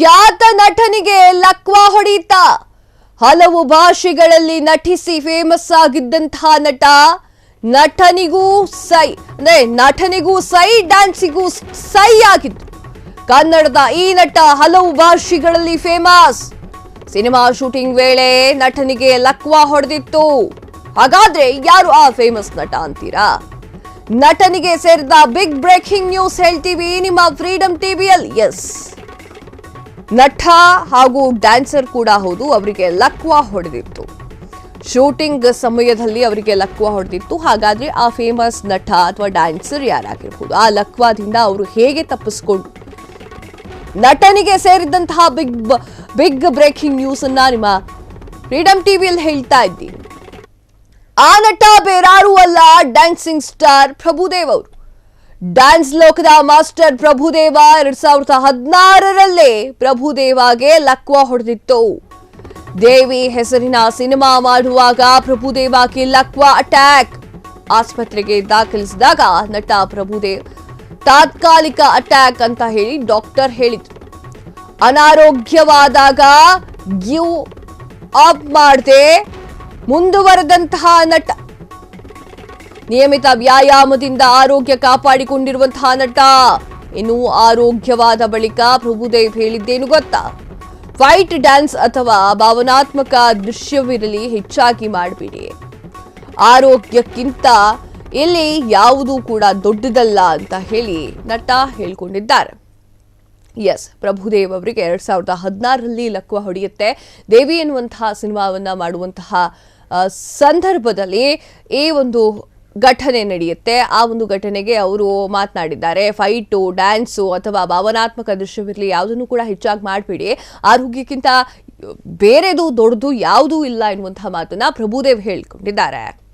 ಖ್ಯಾತ ನಟನಿಗೆ ಲಕ್ವಾ ಹೊಡೆಯಿತ ಹಲವು ಭಾಷೆಗಳಲ್ಲಿ ನಟಿಸಿ ಫೇಮಸ್ ಆಗಿದ್ದಂತಹ ನಟ ನಟನಿಗೂ ಸೈ ಅಂದ್ರೆ ನಟನಿಗೂ ಸೈ ಡ್ಯಾನ್ಸಿಗೂ ಸೈ ಆಗಿತ್ತು ಕನ್ನಡದ ಈ ನಟ ಹಲವು ಭಾಷೆಗಳಲ್ಲಿ ಫೇಮಸ್ ಸಿನಿಮಾ ಶೂಟಿಂಗ್ ವೇಳೆ ನಟನಿಗೆ ಲಕ್ವಾ ಹೊಡೆದಿತ್ತು. ಹಾಗಾದ್ರೆ ಯಾರು ಆ ಫೇಮಸ್ ನಟ ಅಂತೀರಾ? ನಟನಿಗೆ ಸೇರಿದ ಬಿಗ್ ಬ್ರೇಕಿಂಗ್ ನ್ಯೂಸ್ ಹೇಳ್ತೀವಿ, ನಿಮ್ಮ ಫ್ರೀಡಮ್ ಟಿವಿಯಲ್ಲಿ ಎಸ್ ನಟ ಹಾಗೂ ಡ್ಯಾನ್ಸರ್ ಕೂಡ ಹೌದು, ಅವರಿಗೆ ಲಕ್ವಾ ಹೊಡೆದಿತ್ತು. ಶೂಟಿಂಗ್ ಸಮಯದಲ್ಲಿ ಅವರಿಗೆ ಲಕ್ವಾ ಹೊಡೆದಿತ್ತು. ಹಾಗಾದ್ರೆ ಆ ಫೇಮಸ್ ನಟ ಅಥವಾ ಡ್ಯಾನ್ಸರ್ ಯಾರಾಗಿರ್ಬೋದು? ಆ ಲಕ್ವಾದಿಂದ ಅವರು ಹೇಗೆ ತಪ್ಪಿಸ್ಕೊಂಡು, ನಟನಿಗೆ ಸೇರಿದಂತಹ ಬಿಗ್ ಬಿಗ್ ಬ್ರೇಕಿಂಗ್ ನ್ಯೂಸ್ ಅನ್ನ ನಿಮ್ಮ ಫ್ರೀಡಮ್ ಟಿವಿಯಲ್ಲಿ ಹೇಳ್ತಾ ಇದ್ದೀನಿ. ಆ ನಟ ಬೇರಾರು ಅಲ್ಲ ಡ್ಯಾನ್ಸಿಂಗ್ ಸ್ಟಾರ್ ಪ್ರಭುದೇವ್ ಅವರು. ಡ್ಯಾನ್ಸ್ ಲೋಕದ ಮಾಸ್ಟರ್ ಪ್ರಭುದೇವ ಎರಡ್ ಸಾವಿರದ ಹದಿನಾರರಲ್ಲೇ ಪ್ರಭುದೇವಾಗೆ ಲಕ್ವ ಹೊಡೆದಿತ್ತು. ದೇವಿ ಹೆಸರಿನ ಸಿನಿಮಾ ಮಾಡುವಾಗ ಪ್ರಭುದೇವಾಗೆ ಲಕ್ವ ಅಟ್ಯಾಕ್. ಆಸ್ಪತ್ರೆಗೆ ದಾಖಲಿಸಿದಾಗ ನಟ ಪ್ರಭುದೇವ್ ತಾತ್ಕಾಲಿಕ ಅಟ್ಯಾಕ್ ಅಂತ ಹೇಳಿ ಡಾಕ್ಟರ್ ಹೇಳಿದ್ರು. ಅನಾರೋಗ್ಯವಾದಾಗ ಗಿವ್ ಅಪ್ ಮಾಡದೆ ಮುಂದುವರೆದಂತಹ ನಟ ನಿಯಮಿತ ವ್ಯಾಯಾಮದಿಂದ ಆರೋಗ್ಯ ಕಾಪಾಡಿಕೊಂಡಿರುವಂತಹ ನಟ. ಇನ್ನು ಆರೋಗ್ಯವಾದ ಬಳಿಕ ಪ್ರಭುದೇವ್ ಹೇಳಿದ್ದೇನು ಗೊತ್ತಾ? ಫೈಟ್ ಡ್ಯಾನ್ಸ್ ಅಥವಾ ಭಾವನಾತ್ಮಕ ದೃಶ್ಯವಿರಲಿ ಹೆಚ್ಚಾಗಿ ಮಾಡಬೇಡಿ. ಆರೋಗ್ಯಕ್ಕಿಂತ ಇಲ್ಲಿ ಯಾವುದೂ ಕೂಡ ದೊಡ್ಡದಲ್ಲ ಅಂತ ಹೇಳಿ ನಟ ಹೇಳ್ಕೊಂಡಿದ್ದಾರೆ. ಎಸ್ ಪ್ರಭುದೇವ್ ಅವರಿಗೆ ಎರಡ್ ಸಾವಿರದ ಹದಿನಾರರಲ್ಲಿ ಲಕ್ವ ಹೊಡೆಯುತ್ತೆ. ದೇವಿ ಎನ್ನುವಂತಹ ಸಿನಿಮಾವನ್ನ ಮಾಡುವಂತಹ ಸಂದರ್ಭದಲ್ಲಿ ಈ ಒಂದು ಘಟನೆ ನಡೆಯುತ್ತೆ. ಆ ಒಂದು ಘಟನೆಗೆ ಅವರು ಮಾತನಾಡಿದ್ದಾರೆ. ಫೈಟು, ಡ್ಯಾನ್ಸು ಅಥವಾ ಭಾವನಾತ್ಮಕ ದೃಶ್ಯವಿರಲಿ ಯಾವುದನ್ನು ಕೂಡ ಹೆಚ್ಚಾಗಿ ಮಾಡಬೇಡಿ. ಆರೋಗ್ಯಕ್ಕಿಂತ ಬೇರೆದು ದೊಡ್ಡದು ಯಾವುದೂ ಇಲ್ಲ ಎನ್ನುವಂತಹ ಮಾತನ್ನ ಪ್ರಭುದೇವ್ ಹೇಳ್ಕೊಂಡಿದ್ದಾರೆ.